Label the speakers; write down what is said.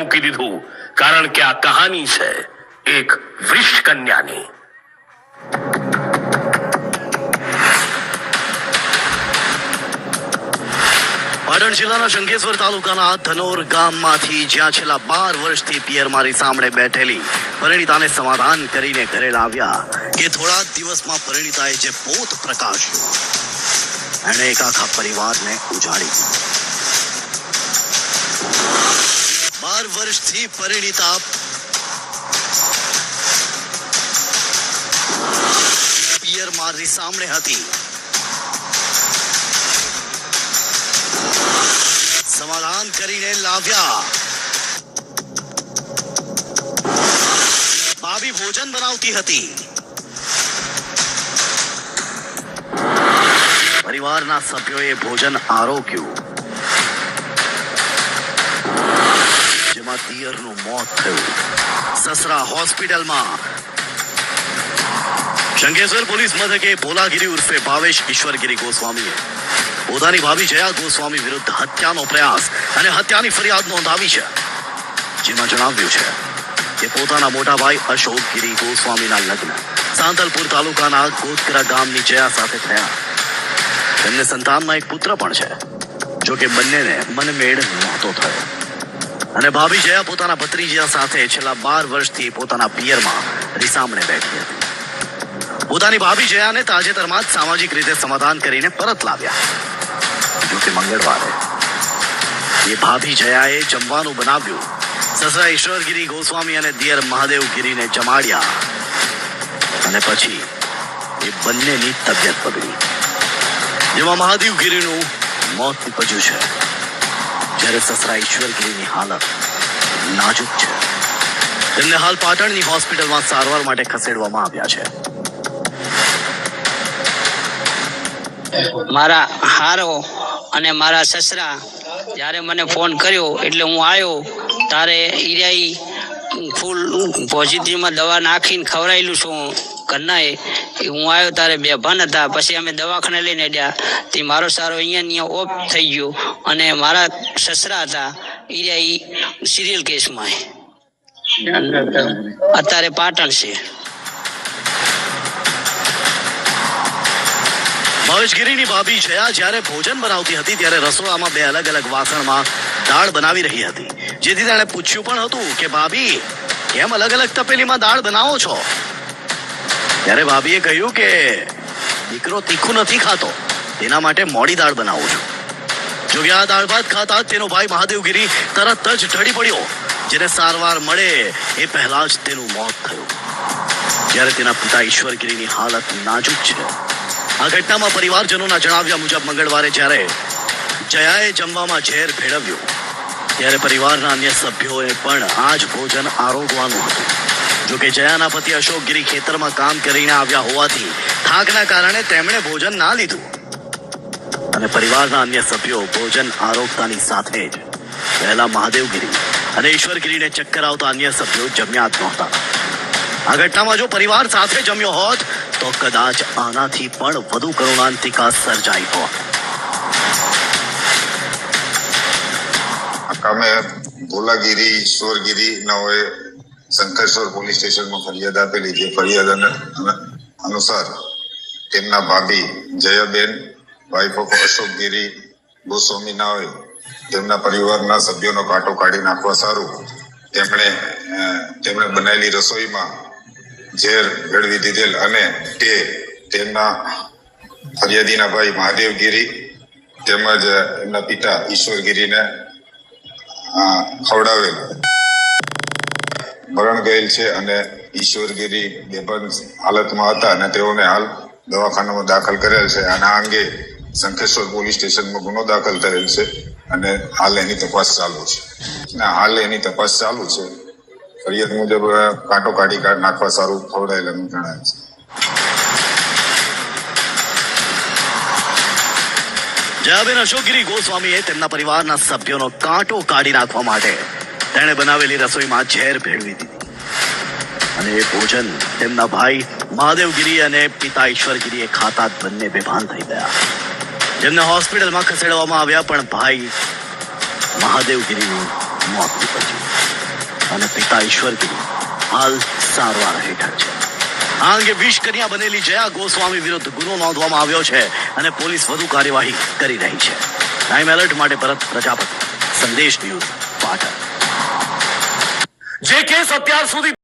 Speaker 1: મૂકી દીધું કારણ કે આ કહાની છે એક વૃષ કન્યાની
Speaker 2: પાટણ જિલ્લાના શંકેશ્વર તાલુકાના ધનોર ગામમાંથી જ્યાં છેલ્લા બાર વર્ષથી પિયર મારી સામે બેઠેલી પરિણીતાને સમાધાન કરીને ઘરે લાવ્યા કે થોડા જ દિવસમાં પરિણીતાએ જે પોત પ્રકાશ્યો એણે એક આખા પરિવારને ઉજાડી દીધો. બાર વર્ષથી પરિણીતા પિયર મારી સામે હતી. સમાધાન કરીને લાવ્યા. ભાભી ભોજન બનાવતી હતી. પરિવારના સભ્યોએ ભોજન આરોગ્યું. જેમાં દિયરનું મોત થયું. સસરા હોસ્પિટલમાં. શંકેશ્વર પોલીસ મથકે ભોલાગીરી ઉર્ફે ભાવેશ ઈશ્વરગીરી ગોસ્વામીએ. પોતાની ભાભી જયા ગોસ્વામી વિરુદ્ધ હત્યાનો પ્રયાસ અને હત્યાની ફરિયાદ નોંધાવી છે. જેમાં જણાવ્યું છે કે પોતાના મોટા ભાઈ અશોક ગીરી ગોસ્વામીના લગ્ન સાંતલપુર તાલુકાના ગોતકરા ગામની જયા સાથે થયા. તેમને સંતાનમાં એક પુત્ર પણ છે. જોકે બંનેને મનમેળ નહોતો થયો. અને ભાભી જયા પોતાના ભત્રીજા સાથે છેલ્લા બાર વર્ષથી પોતાના પિયરમાં રીસામણે બેઠી હતી. પોતાની ભાભી જયાને તાજેતરમાં જ સામાજિક રીતે સમાધાન કરીને પરત લાવ્યા. જો કે મંગળવારે એ ભાભી જયાએ જમવાનું બનાવ્યું. સસરા ઈશ્વરગીરી ગોસ્વામી અને દિયર મહાદેવગીરીને જમાડ્યા. અને પછી એ બંનેની તબિયત બગડી. જેમાં મહાદેવગીરીનું મોત નીપજ્યું છે. જ્યારે સસરા ઈશ્વરગીરીની હાલત નાજુક છે. તેમને હાલ પાટણની હોસ્પિટલમાં સારવાર માટે ખસેડવામાં આવ્યા છે.
Speaker 3: મારા હારો અને મારા સસરા જ્યારે મને ફોન કર્યો એટલે હું આવ્યો, તારે ઈરાઈ ફૂલ પોઝિટિવમાં દવા નાખીને ખવડાયેલું છું ઘરનાએ હું આવ્યો તારે બેભાન હતા, પછી અમે દવાખાને લઈને ગયા તે મારો સારો અહીંયા અહીંયા ઓફ થઈ ગયો. અને મારા સસરા હતા એ સિરિયલ કેસમાં અત્યારે પાટણ છે.
Speaker 2: ભાવેશગીરીની ભાભી જયા જ્યારે ભોજન બનાવતી હતી, ત્યારે રસોડામાં બે અલગ અલગ વાસણમાં દાળ બનાવી રહી હતી. જેથી તેણે પૂછ્યું પણ હતું કે, ભાભી, કેમ અલગ અલગ તપેલીમાં દાળ બનાવો છો? ત્યારે ભાભીએ કહ્યું કે, દીકરો તીખું નથી ખાતો. તેના માટે મોડી દાળ બનાવું છું. જો કે આ દાળ ભાત ખાતા તેનો ભાઈ મહાદેવગીરી તરત જ ઢળી પડ્યો. જેને સારવાર મળે એ પહેલા જ તેનું મોત થયું. જ્યારે તેના પિતા ઈશ્વરગીરીની હાલત નાજુક છે. આ ઘટનામાં પરિવારજનોના જણાવ્યા મુજબ મંગળવારે જ્યારે જયાએ જમવામાં ઝેર ભેળવ્યું, ત્યારે પરિવારના અન્ય સભ્યોએ પણ આ જ ભોજન આરોગવાનું હતું. જો કે જયાના પતિ ખેતરમાં કામ કરીને આવ્યા હોવાથી થાકના કારણે તેમણે ભોજન ના લીધું. અને પરિવારના અન્ય સભ્યો ભોજન આરોગતાની સાથે જ પહેલા મહાદેવગીરી અને ઈશ્વરગીરીને ચક્કર આવતા અન્ય સભ્યો જમ્યા જ નહોતા. આ ઘટનામાં જો પરિવાર સાથે જમ્યો હોત, તો કદાચ આનાથી પણ વધુ કરુણાંતિકા સર્જાઈ હોત.
Speaker 4: કામે ભોલાગીરી ઈશ્વરગીરી નાઓએ શંકરેશ્વર પોલીસ સ્ટેશનમાં ફરિયાદ આપેલી જે ફરિયાદ અન- અન- અનુસાર તેમના ભાભી જયાબેન વાઇફ ઓફ અશોકગીરી ગોસ્વામી નાઓએ તેમના પરિવારના સભ્યોનો કાંટો કાઢી નાખવા સારું. તેમણે તેમણે બનાવેલી રસોઈમાં ઝેર ભેળવી દીધેલ અને તે તેમના ફરિયાદીના ભાઈ મહાદેવગીરી તેમજ એમના પિતા ઈશ્વરગીરીને આ ખવડાવેલ. મરણ ગયેલ છે અને ઈશ્વરગીરી બેભાન હાલતમાં હતા અને તેઓને હાલ દવાખાનામાં દાખલ કરેલ છે. અને આ અંગે શંખેશ્વર પોલીસ સ્ટેશનમાં ગુનો દાખલ થયેલ છે અને હાલ એની તપાસ ચાલુ છે. ના, હાલ એની તપાસ ચાલુ છે. ફરિયાદ મુજબ કાંટો કાઢી કાઢ નાખવા સારું ખવડાયેલ એમ જણાય છે.
Speaker 2: જયાબેન અશોકગીરી ગોસ્વામીએ તેમના પરિવારના સભ્યોનો કાંટો કાઢી નાખવા માટે તેણે બનાવેલી રસોઈમાં ઝેર ભેળવી દીધી. અને એ ભોજન તેમના ભાઈ મહાદેવગીરી અને પિતા ઈશ્વરગીરીએ ખાતા બંને બેભાન થઈ ગયા. જેમને હોસ્પિટલમાં ખસેડવામાં આવ્યા, પણ ભાઈ મહાદેવગીરીનું મોત નીપજ્યું. અને પિતા ઈશ્વરગીરી હાલ સારવાર હેઠળ છે. આ અંગે વિશ કન્યા બનેલી જયા ગોસ્વામી વિરુદ્ધ ગુનો નોંધવામાં આવ્યો છે અને પોલીસ વધુ કાર્યવાહી કરી રહી છે. ટાઈમ એલર્ટ માટે ભરત પ્રજાપતિ. સંદેશ ન્યૂઝ પાટણ.
Speaker 1: જે કેસ અત્યાર સુધી